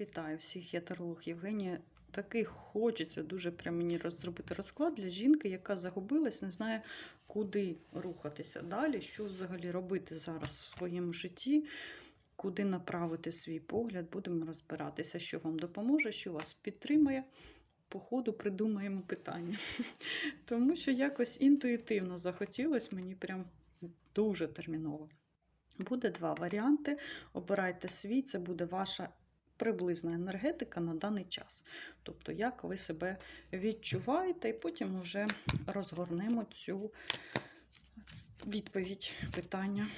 Вітаю всіх, я таролог Євгенія. Такий хочеться дуже прям мені зробити розклад для жінки, яка загубилась, не знає, куди рухатися далі, що взагалі робити зараз в своєму житті, куди направити свій погляд. Будемо розбиратися, що вам допоможе, що вас підтримає. По ходу придумаємо питання. Тому що якось інтуїтивно захотілось мені прям дуже терміново. Буде два варіанти. Обирайте свій, це буде ваша приблизна енергетика на даний час. Тобто, як ви себе відчуваєте, і потім вже розгорнемо цю відповідь питання.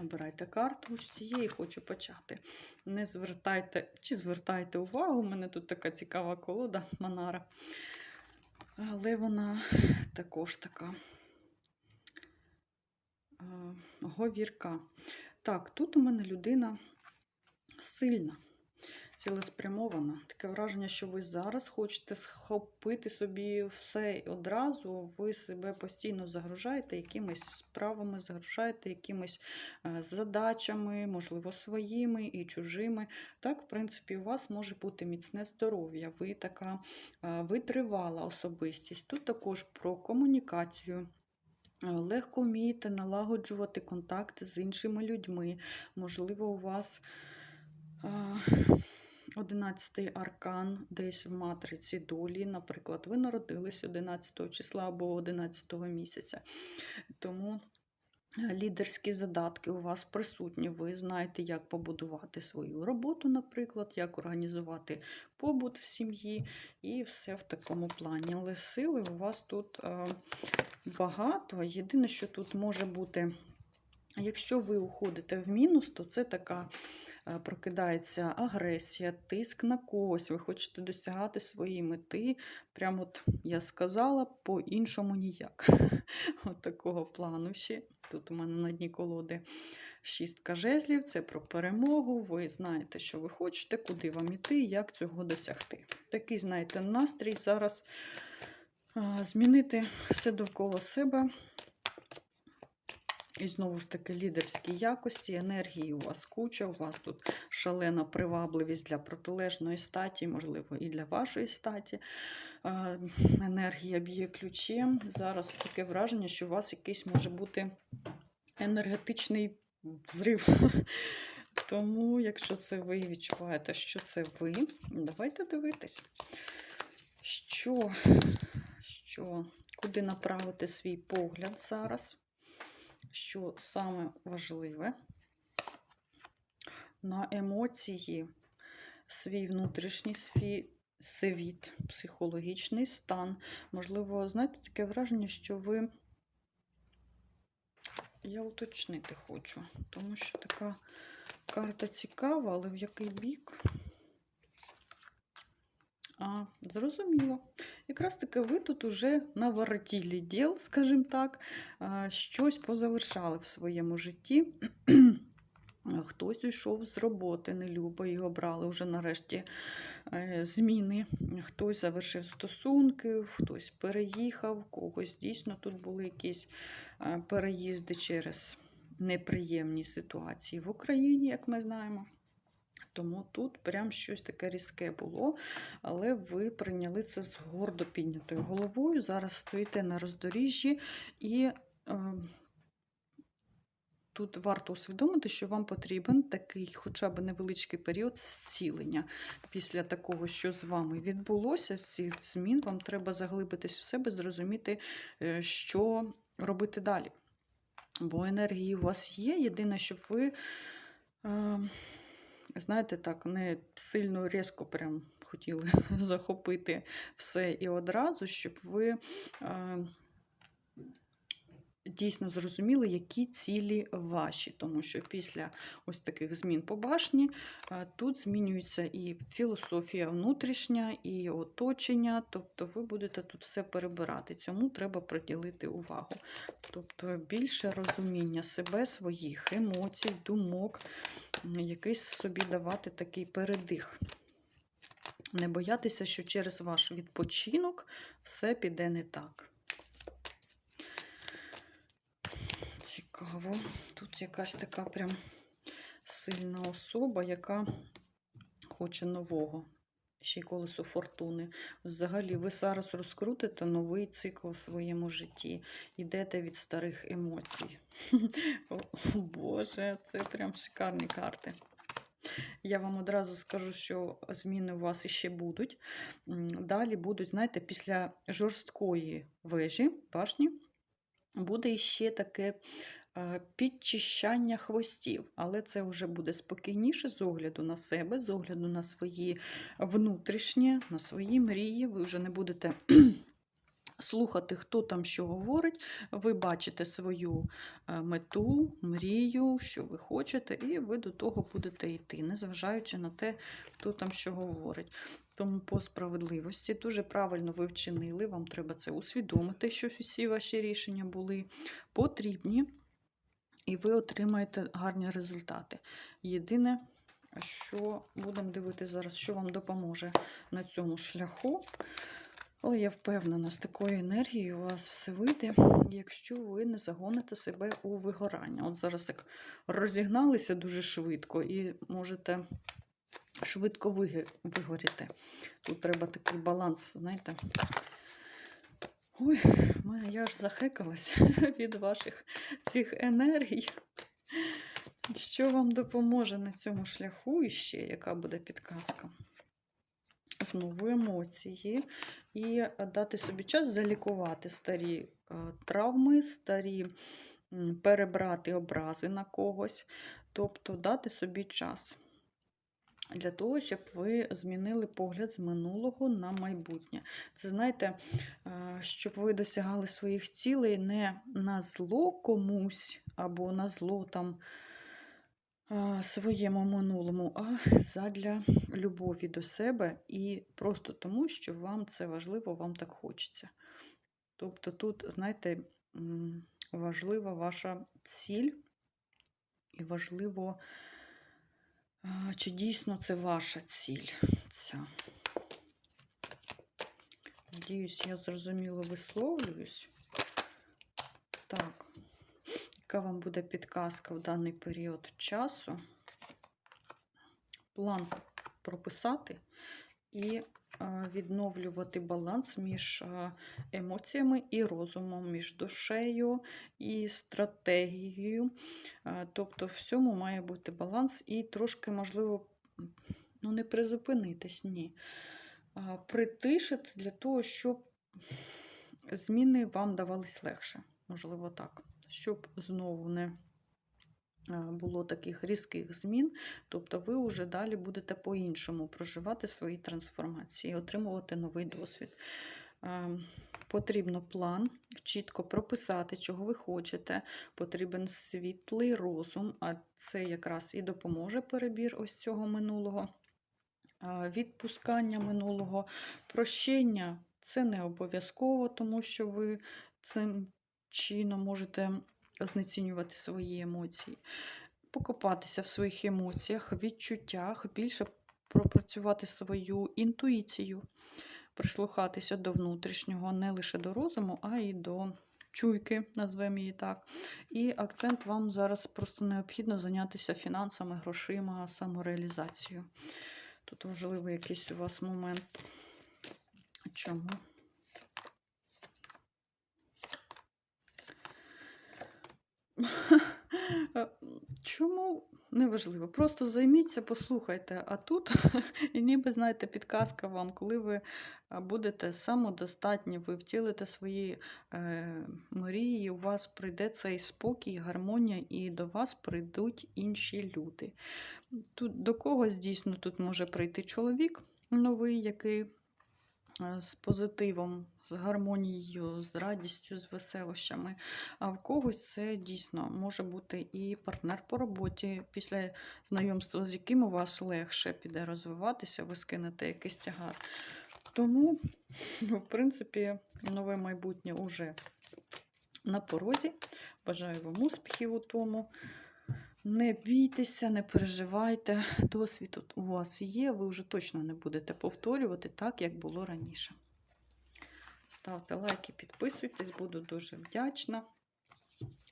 Обирайте карту, з цієї хочу почати. Не звертайте чи звертайте увагу, у мене тут така цікава колода Манара. Але вона також така е, говірка. Так, тут у мене людина сильна, цілеспрямована. Таке враження, що ви зараз хочете схопити собі все одразу, ви себе постійно загружаєте якимись справами, загружаєте якимись е, задачами, можливо, своїми і чужими. Так, в принципі, у вас може бути міцне здоров'я, ви така е, витривала особистість. Тут також про комунікацію. Е, Легко вмієте налагоджувати контакти з іншими людьми. Можливо, у вас 11-й аркан десь в матриці долі. Наприклад, ви народились 11 числа або 11 місяця. Тому е, лідерські задатки у вас присутні. Ви знаєте, як побудувати свою роботу, наприклад, як організувати побут в сім'ї, і все в такому плані. Але сили у вас тут е, багато. Єдине, що тут може бути. Якщо ви уходите в мінус, то це така е, прокидається агресія, тиск на когось, ви хочете досягати своєї мети. Прямо от я сказала, по-іншому ніяк. От такого плану ще. Тут у мене на дні колоди шістка жезлів, це про перемогу. Ви знаєте, що ви хочете, куди вам іти, як цього досягти. Такий, знаєте, настрій зараз е, змінити все довкола себе. І знову ж таки лідерські якості, енергії у вас куча, у вас тут шалена привабливість для протилежної статі, можливо, і для вашої статі. Е, Енергія б'є ключем. Зараз таке враження, що у вас якийсь може бути енергетичний взрив. Тому, якщо це ви відчуваєте, що це ви, давайте дивитись, що, що, куди направити свій погляд зараз що саме важливе на емоції, свій внутрішній свій світ, психологічний стан. Можливо, знаєте, таке враження, що ви. Я уточнити хочу, тому що така карта цікава, але в який бік? А, зрозуміло. Якраз таки ви тут уже наворотілі діл, скажімо так, щось позавершали в своєму житті. Хтось йшов з роботи, не любо, його брали вже нарешті е, зміни. Хтось завершив стосунки, хтось переїхав, когось дійсно тут були якісь е, переїзди через неприємні ситуації в Україні, як ми знаємо. Тому тут прям щось таке різке було, але ви прийняли це з гордо піднятою головою. Зараз стоїте на роздоріжжі, і е, тут варто усвідомити, що вам потрібен такий хоча б невеличкий період зцілення. Після такого, що з вами відбулося, цих змін, вам треба заглибитись в себе, зрозуміти, е, що робити далі. Бо енергії у вас є. Єдине, щоб ви. Е, знаєте, так, не сильно різко прям хотіли захопити все і одразу, щоб ви е, дійсно зрозуміли, які цілі ваші. Тому що після ось таких змін по башні е, тут змінюється і філософія внутрішня, і оточення, тобто ви будете тут все перебирати. Цьому треба приділити увагу. Тобто більше розуміння себе, своїх емоцій, думок, якийсь собі давати такий передих. Не боятися, що через ваш відпочинок все піде не так. Цікаво. Тут якась така прям сильна особа, яка хоче нового. Ще й колесо фортуни. Взагалі, ви зараз розкрутите новий цикл в своєму житті. Йдете від старих емоцій. Боже, це прям шикарні карти. Я вам одразу скажу, що зміни у вас іще будуть. Далі будуть, знаєте, після жорсткої вежі, башні, буде ще таке підчищання хвостів. Але це вже буде спокійніше з огляду на себе, з огляду на свої внутрішні, на свої мрії. Ви вже не будете. Слухати, хто там що говорить, ви бачите свою е, мету, мрію, що ви хочете, і ви до того будете йти, незважаючи на те, хто там що говорить. Тому по справедливості дуже правильно ви вчинили, вам треба це усвідомити, що всі ваші рішення були потрібні, і ви отримаєте гарні результати. Єдине, що будемо дивитися зараз, що вам допоможе на цьому шляху. Але я впевнена, з такою енергією у вас все вийде, якщо ви не загоните себе у вигорання. От зараз так розігналися дуже швидко і можете швидко вигоріти. Тут треба такий баланс, знаєте. Ой, мене я аж захекалась від ваших цих енергій. Що вам допоможе на цьому шляху іще, яка буде підказка? Знову емоції і дати собі час залікувати старі е, травми, старі перебрати образи на когось, тобто дати собі час для того, щоб ви змінили погляд з минулого на майбутнє. Це знаєте, е, щоб ви досягали своїх цілей не на зло комусь або на зло там своєму минулому, а задля любові до себе і просто тому, що вам це важливо, вам так хочеться. Тобто тут, знаєте, важлива ваша ціль, і важливо, чи дійсно це ваша ціль. Ця. Надіюсь, я зрозуміло висловлююсь. Так яка вам буде підказка в даний період часу. План прописати і відновлювати баланс між е, емоціями і розумом, між душею і стратегією. Е, Тобто, в всьому має бути баланс і трошки, можливо, ну, не призупинитись, ні. Притишити для того, щоб зміни вам давались легше. Можливо, так щоб знову не е, було таких різких змін, тобто ви вже далі будете по-іншому проживати свої трансформації, отримувати новий досвід. Е, Потрібно план, чітко прописати, чого ви хочете. Потрібен світлий розум, а це якраз і допоможе перебір ось цього минулого, Е, відпускання минулого, прощення це не обов'язково, тому що ви цим чином можете знецінювати свої емоції, покопатися в своїх емоціях, відчуттях, більше пропрацювати свою інтуїцію, прислухатися до внутрішнього, не лише до розуму, а й до чуйки, назвемо її так. І акцент вам зараз просто необхідно зайнятися фінансами, грошима, самореалізацією. Тут важливий якийсь у вас момент. Чому? Чому неважливо? Просто займіться, послухайте. А тут ніби, знаєте, підказка вам, коли ви будете самодостатні, ви втілите свої е, мрії, у вас прийде цей спокій, гармонія, і до вас прийдуть інші люди. Тут До когось дійсно тут може прийти чоловік новий, який е, з позитивом, з гармонією, з радістю, з веселощами. А в когось це дійсно може бути і партнер по роботі, після знайомства, з яким у вас легше піде розвиватися, ви скинете якийсь тягар. Тому, ну, в принципі, нове майбутнє уже на порозі. Бажаю вам успіхів у тому. Не бійтеся, не переживайте. Досвід у вас є, ви вже точно не будете повторювати так, як було раніше. Ставте лайки, підписуйтесь, буду дуже вдячна.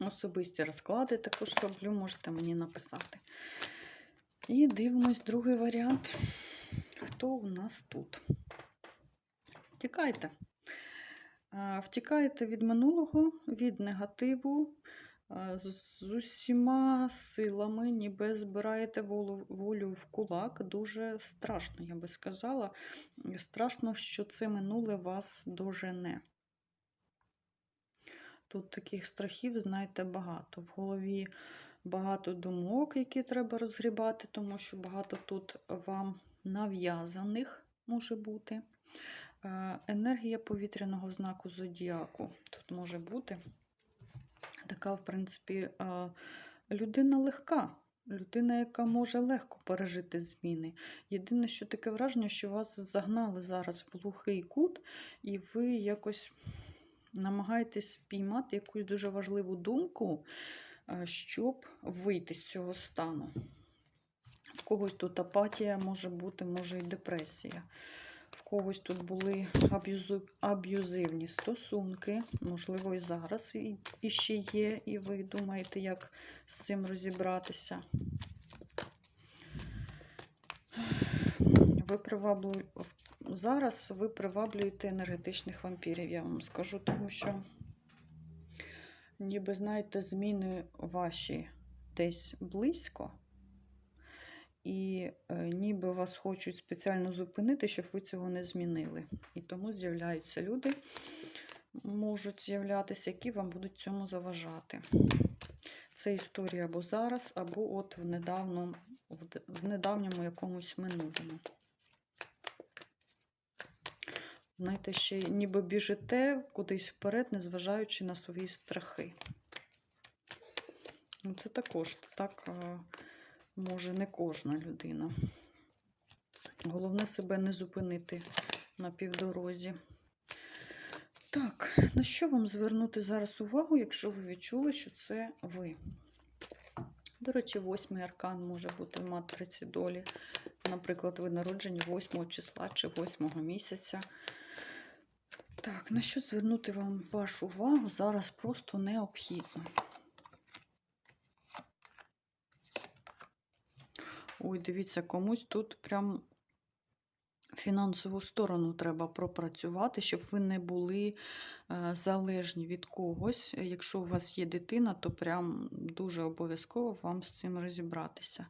Особисті розклади також роблю, можете мені написати. І дивимось другий варіант. хто у нас тут? Втікайте. Е, Втікаєте від минулого, від негативу, з з усіма силами, ніби збираєте волю, волю в кулак. Дуже страшно, я би сказала. Страшно, що це минуле вас дожене. Тут таких страхів, знаєте, багато. В голові багато думок, які треба розгрібати, тому що багато тут вам нав'язаних може бути. Е, Енергія повітряного знаку зодіаку тут може бути. Така, в принципі, е, людина легка. Людина, яка може легко пережити зміни. Єдине, що таке враження, що вас загнали зараз в глухий кут, і ви якось намагаєтесь спіймати якусь дуже важливу думку, е, щоб вийти з цього стану. В когось тут апатія може бути, може і депресія. В когось тут були аб'юзивні стосунки, можливо, і зараз і, і ще є, і ви думаєте, як з цим розібратися. Ви приваблю... Зараз ви приваблюєте енергетичних вампірів, я вам скажу, тому що, ніби, знаєте, зміни ваші десь близько, і е, ніби вас хочуть спеціально зупинити, щоб ви цього не змінили. І тому з'являються люди, можуть з'являтися, які вам будуть цьому заважати. Це історія або зараз, або от в, недавному, в, недавньому якомусь минулому. Знаєте, ще ніби біжите кудись вперед, незважаючи на свої страхи. Ну, це також так е, може не кожна людина. Головне себе не зупинити на півдорозі. Так, на що вам звернути зараз увагу, якщо ви відчули, що це ви? До речі, восьмий аркан може бути в матриці долі. Наприклад, ви народжені 8 числа чи 8 місяця. Так, на що звернути вам вашу увагу зараз просто необхідно. Ой, дивіться, комусь тут прям фінансову сторону треба пропрацювати, щоб ви не були е, залежні від когось. Якщо у вас є дитина, то прям дуже обов'язково вам з цим розібратися.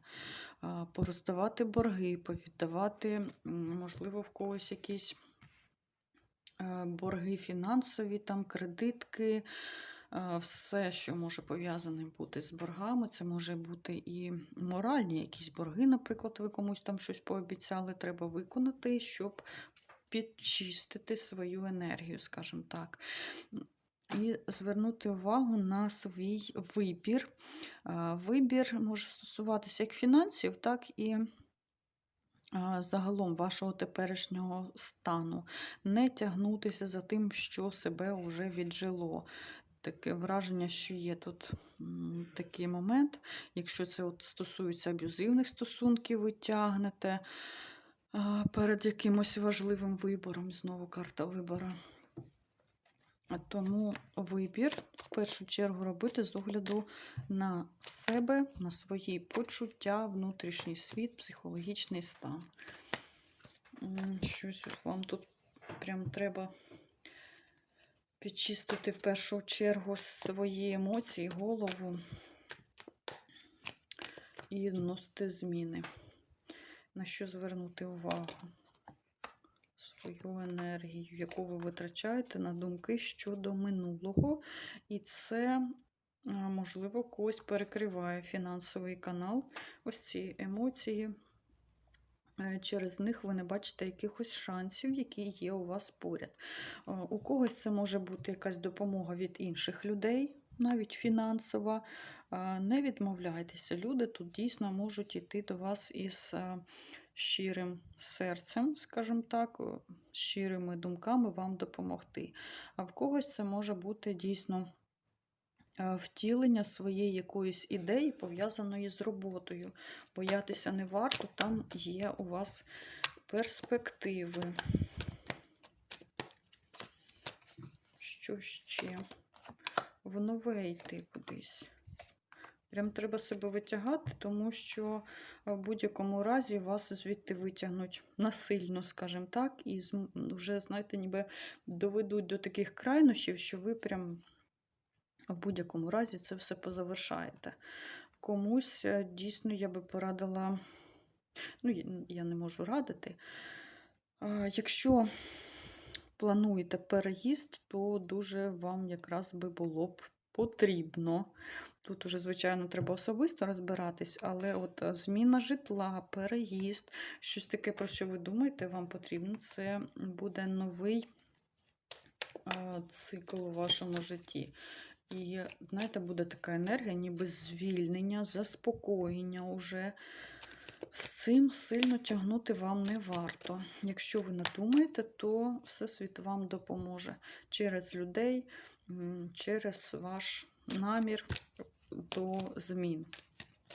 Е, Пороздавати борги, повіддавати, можливо, в когось якісь е, борги фінансові, там кредитки. Е, Все, що може пов'язане бути з боргами, це може бути і моральні якісь борги, наприклад, ви комусь там щось пообіцяли, треба виконати, щоб підчистити свою енергію, скажімо так. І звернути увагу на свій вибір. Е, Вибір може стосуватися як фінансів, так і загалом вашого теперішнього стану. Не тягнутися за тим, що себе вже віджило. Таке враження, що є тут такий момент. Якщо це от стосується аб'юзивних стосунків, ви тягнете перед якимось важливим вибором, знову карта вибора. Тому вибір в першу чергу робити з огляду на себе, на свої почуття, внутрішній світ, психологічний стан. Щось вам тут прям треба підчистити в першу чергу свої емоції, голову і вносити зміни. На що звернути увагу? Свою енергію, яку ви витрачаєте на думки щодо минулого. І це, можливо, когось перекриває фінансовий канал. Ось ці емоції. Е, Через них ви не бачите якихось шансів, які є у вас поряд. Е, У когось це може бути якась допомога від інших людей, навіть фінансова. Е, Не відмовляйтеся. Люди тут дійсно можуть йти до вас із щирим серцем, скажімо так, щирими думками вам допомогти. А в когось це може бути дійсно втілення своєї якоїсь ідеї, пов'язаної з роботою. Боятися не варто, там є у вас перспективи. Що ще? В нове йти кудись. Прям треба себе витягати, тому що в будь-якому разі вас звідти витягнуть насильно, скажімо так, і вже, знаєте, ніби доведуть до таких крайнощів, що ви прям в будь-якому разі це все позавершаєте. Комусь е, дійсно я би порадила, ну, я- не можу радити. Якщо плануєте переїзд, то дуже вам якраз би було б потрібно. Тут уже, звичайно, треба особисто розбиратись, але от е, зміна житла, переїзд, щось таке, про що ви думаєте, вам потрібно, це буде новий цикл у вашому житті. І, знаєте, буде така енергія, ніби звільнення, заспокоєння уже. З цим сильно тягнути вам не варто. Якщо ви надумаєте, то Всесвіт вам допоможе через людей, через ваш намір до змін.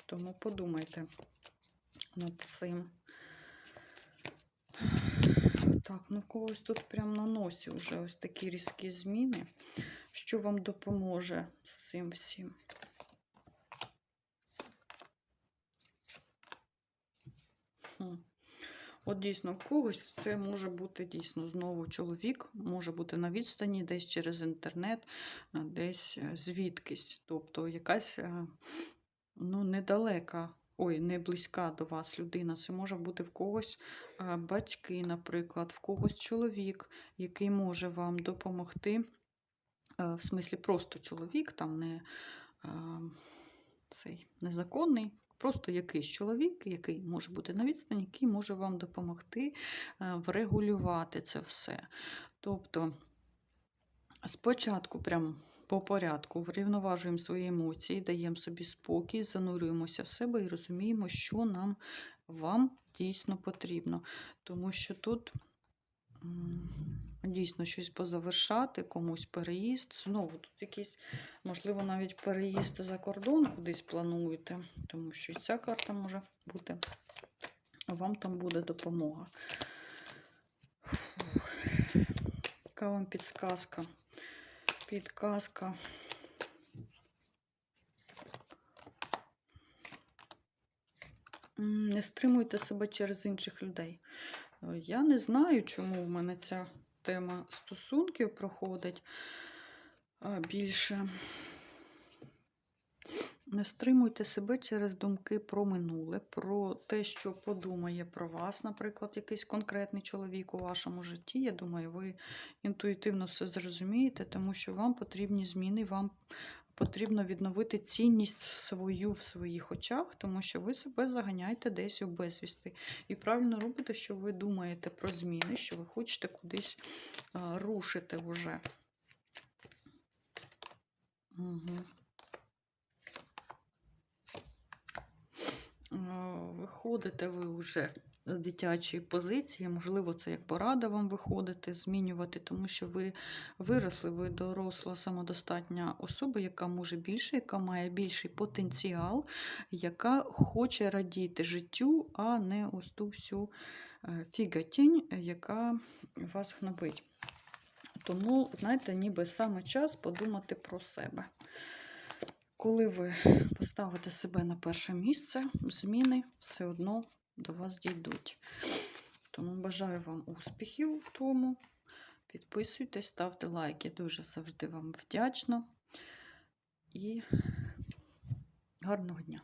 Тому подумайте над цим. Так, ну когось тут прямо на носі вже ось такі різкі зміни. Що вам допоможе з цим всім? От дійсно, в когось це може бути дійсно знову чоловік, може бути на відстані, десь через інтернет, десь е, звідкись. Тобто якась е, ну, недалека, ой, не близька до вас людина. Це може бути в когось е, батьки, наприклад, в когось чоловік, який може вам допомогти. Е, В смислі, просто чоловік, там не цей незаконний, просто якийсь чоловік, який може бути на відстані, який може вам допомогти е, врегулювати це все. Тобто, спочатку, прям по порядку, врівноважуємо свої емоції, даємо собі спокій, занурюємося в себе і розуміємо, що нам вам дійсно потрібно. Тому що тут дійсно щось позавершати, комусь переїзд. Знову тут якийсь, можливо, навіть переїзд за кордон кудись плануєте, тому що і ця карта може бути. Вам там буде допомога. Яка вам підсказка? Підказка. Не стримуйте себе через інших людей. Е, Я не знаю, чому в мене ця тема стосунків проходить більше. Не стримуйте себе через думки про минуле, про те, що подумає про вас, наприклад, якийсь конкретний чоловік у вашому житті. Я думаю, ви інтуїтивно все зрозумієте, тому що вам потрібні зміни, вам потрібно відновити цінність свою в своїх очах, тому що ви себе заганяєте десь у безвісти. І правильно робите, що ви думаєте про зміни, що ви хочете кудись а, рушити вже. Угу. Виходите ви вже з дитячої позиції, можливо, це як порада вам виходити, змінювати, тому що ви виросли, ви доросла самодостатня особа, яка може більше, яка має більший потенціал, яка хоче радіти життю, а не ось ту всю е, фігатінь, яка вас гнобить. Тому, знаєте, ніби саме час подумати про себе. Коли ви поставите себе на перше місце, зміни все одно до вас дійдуть. Тому бажаю вам успіхів в тому. Підписуйтесь, ставте лайки, дуже завжди вам вдячна. І гарного дня!